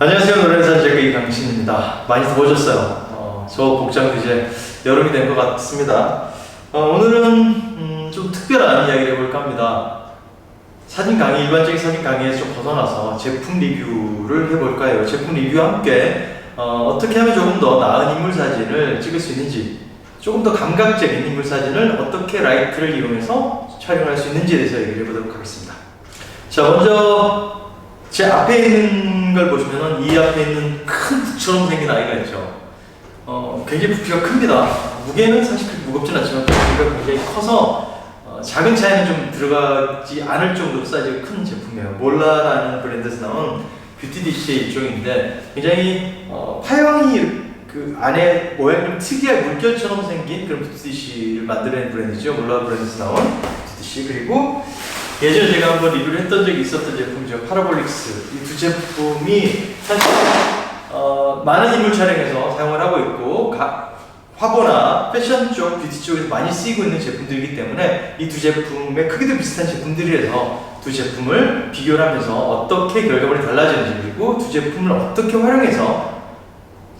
안녕하세요 제가 이강신입니다. 많이 더워졌어요. 어, 저 복장도 이제 여름이 된 것 같습니다. 어, 오늘은 음, 좀 특별한 이야기를 해볼까 합니다. 사진 강의, 일반적인 사진 강의에서 좀 벗어나서 제품 리뷰를 해볼까 해요. 제품 리뷰와 함께 어, 떻게 하면 조금 더 나은 인물 사진을 찍을 수 있는지 조금 더 감각적인 인물 사진을 어떻게 라이트를 이용해서 촬영할 수 있는지에 대해서 얘기를 해보도록 하겠습니다. 자 먼저 제 앞에 있는 걸 보시면은 이 앞에 있는 큰 북처럼 생긴 아이가 있죠. 어, 굉장히 부피가 큽니다. 무게는 사실 무겁진 않지만 부피가 굉장히 커서 어, 작은 차이는 좀 들어가지 않을 정도로 사이즈가 큰 제품이에요. 몰라라는 브랜드에서 나온 뷰티 디시의 일종인데 굉장히 어, 파형이 그 안에 모양이 좀 특이한 물결처럼 생긴 그런 뷰티 디시를 만들어낸 브랜드죠. 몰라 브랜드에서 나온 뷰티 디시 그리고 예전에 제가 한번 리뷰를 했던 적이 있었던 제품이죠. 파라볼릭스. 이 두 제품이 사실 어, 많은 인물 촬영에서 사용을 하고 있고 가- 화보나 패션 쪽, 뷰티 쪽에서 많이 쓰이고 있는 제품들이기 때문에 이 두 제품의 크기도 비슷한 제품들이라서 두 제품을 비교를 하면서 어떻게 결과물이 달라지는지 그리고 두 제품을 어떻게 활용해서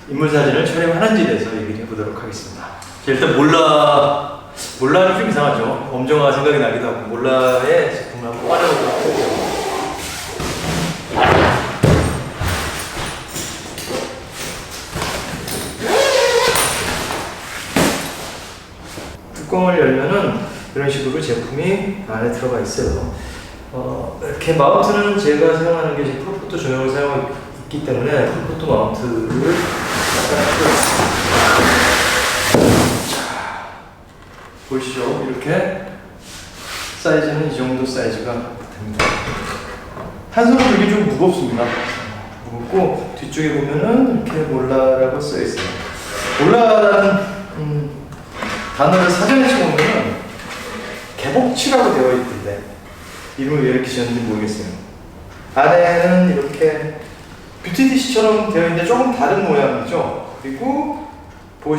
인물 사진을 촬영하는지에 대해서 얘기를 해보도록 하겠습니다. 자, 일단 몰라 몰라는 좀 이상하죠. 엄정화가 생각이 나기도 하고 몰라의 제품을 한번 꺼내보도록 할게요. 뚜껑을 열면은 이런 식으로 제품이 안에 들어가 있어요. 어, 이렇게 마운트는 제가 사용하는 게 프로포토 조명을 사용하고 있기 때문에 프로포토 마운트를 약간 자, 보시죠. 이렇게 사이즈는 이 정도 사이즈가 됩니다. 한 손으로 이게 좀 무겁습니다. 무겁고 뒤쪽에 보면은 이렇게 몰라라고 써 있어요. 몰라라는 음, 단어를 사전에 쳐보면은 개복치라고 되어 있던데 이름을 왜 이렇게 지었는지 모르겠어요. 안에는 이렇게 뷰티 디시처럼 되어 있는데 조금 다른 모양이죠. 그리고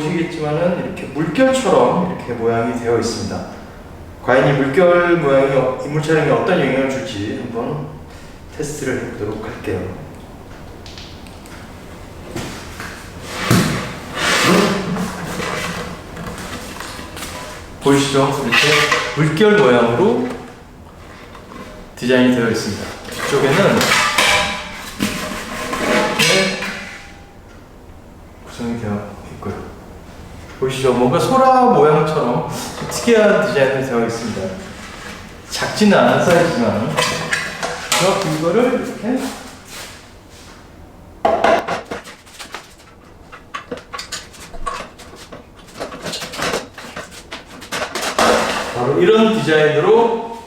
보시겠지만은 이렇게 물결처럼 이렇게 모양이 되어 있습니다. 과연 이 물결 모양이 어- 인물 촬영에 어떤 영향을 줄지 한번 테스트를 해보도록 할게요. 보이시죠? 이렇게 물결 모양으로 디자인이 되어 있습니다. 뒤쪽에는 보이시죠? 뭔가 소라 모양처럼 좀 특이한 디자인이 되어 있습니다. 작지는 않은 사이즈지만 그래서 이거를 이렇게 바로 이런 디자인으로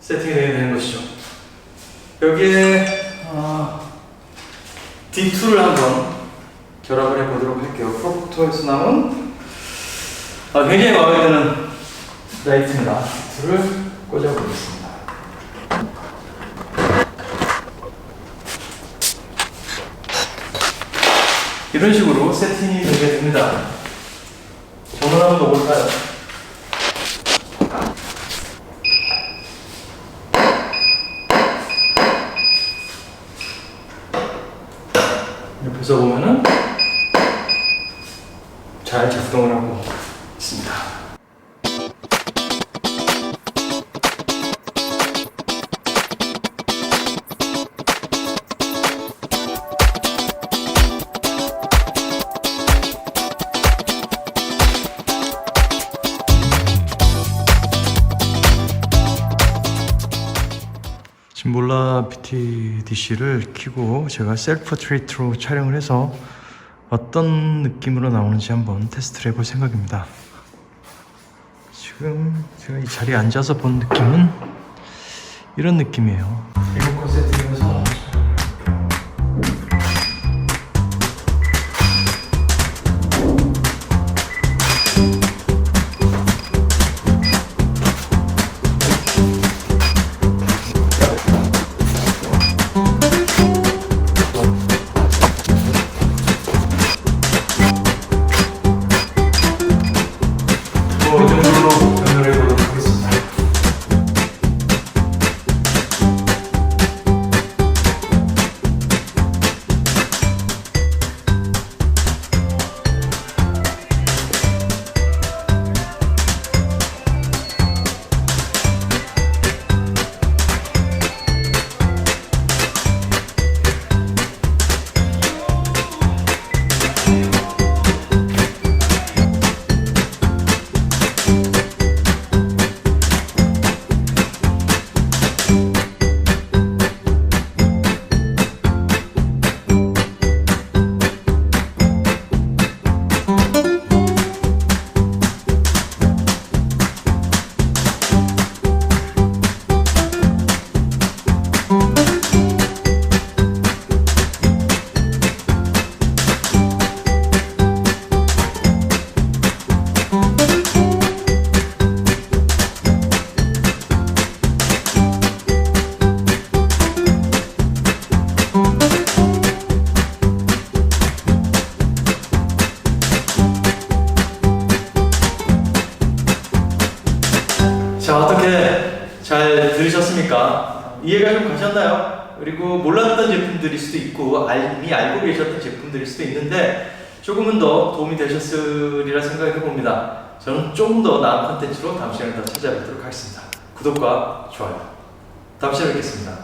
세팅이 되는 것이죠. 여기에 아, D2를 한번 결합을 해보도록 할게요. 프로토에서 나온 아, 굉장히 마음에 드는 라이트입니다. D2를 꽂아보겠습니다. 이런 식으로 세팅이 되게 됩니다. 전원 한번 넣어볼까요? 옆에서 보면은 잘 작동을 하고 있습니다. 지금 몰라 뷰티 DC를 켜고 제가 셀프 트레이트로 촬영을 해서 어떤 느낌으로 나오는지 한번 테스트를 해볼 생각입니다. 지금 제가 이 자리에 앉아서 본 느낌은 이런 느낌이에요. 잘 들으셨습니까? 이해가 좀 가셨나요? 그리고 몰랐던 제품들일 수도 있고 알- 이미 알고 계셨던 제품들일 수도 있는데 조금은 더 도움이 되셨으리라 생각해 봅니다. 저는 좀더 나은 컨텐츠로 다음 시간에 더 찾아뵙도록 하겠습니다. 구독과 좋아요. 다음 시간에 뵙겠습니다.